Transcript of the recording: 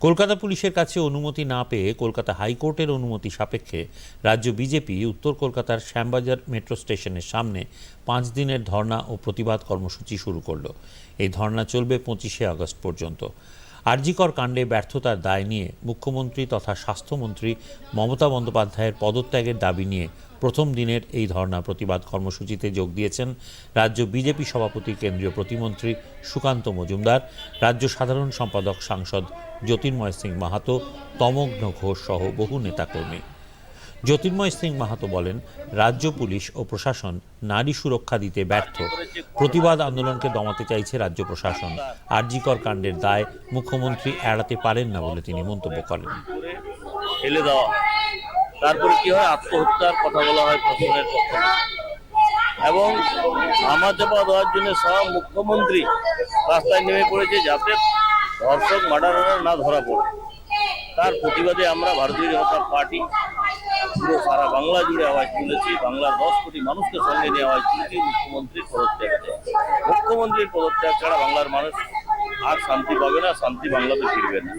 কলকাতা পুলিশের কাছে অনুমতি না পেয়ে কলকাতা হাইকোর্টের অনুমতি সাপেক্ষে রাজ্য বিজেপি উত্তর কলকাতার শ্যামবাজার মেট্রো স্টেশনের সামনে পাঁচ দিনের ধর্ণা ও প্রতিবাদ কর্মসূচি শুরু করল। এই ধর্ণা চলবে পঁচিশে আগস্ট পর্যন্ত। আরজিকর কাণ্ডে ব্যর্থতার দায় নিয়ে মুখ্যমন্ত্রী তথা স্বাস্থ্যমন্ত্রী মমতা বন্দ্যোপাধ্যায়ের পদত্যাগের দাবি নিয়ে প্রথম দিনের এই ধর্ণা প্রতিবাদ কর্মসূচিতে যোগ দিয়েছেন রাজ্য বিজেপি সভাপতি কেন্দ্রীয় প্রতিমন্ত্রী সুকান্ত মজুমদার, রাজ্য সাধারণ সম্পাদক সাংসদ জ্যোতির্ময় সিং মাহাতো, তমগ্ন ঘোষ সহ বহু নেতাকর্মী। জ্যোতির্ময় সিং মাহাতো বলেন, রাজ্য পুলিশ ও প্রশাসন নারী সুরক্ষা দিতে ব্যর্থ। প্রতিবাদ আন্দোলনকে দমাতে চাইছে রাজ্য প্রশাসন। আরজিকর কাণ্ডের দায় মুখ্যমন্ত্রী এড়াতে পারেন না বলে তিনি মন্তব্য করেন। করে ফেলে দেওয়া। তারপরে কি হয়? আত্মহত্যার কথা বলা হয় প্রশাসনের পক্ষ এবং আমার চাপা দেওয়ার জন্য সব মুখ্যমন্ত্রী রাস্তায় নেমে পড়েছে যাতে ধর্ষক মার্ডারার না ধরা পড়ে তার প্রতিবাদে আমরা ভারতীয় জনতা পার্টি পুরো সারা বাংলা জুড়ে আওয়াজ তুলেছি, বাংলার দশ কোটি মানুষকে সঙ্গে নিয়ে আওয়াজ তুলেছি, মুখ্যমন্ত্রীর পদত্যাগ। মুখ্যমন্ত্রীর পদত্যাগ ছাড়া বাংলার মানুষ আর শান্তি পাবে না, শান্তি বাংলাতে ফিরবে না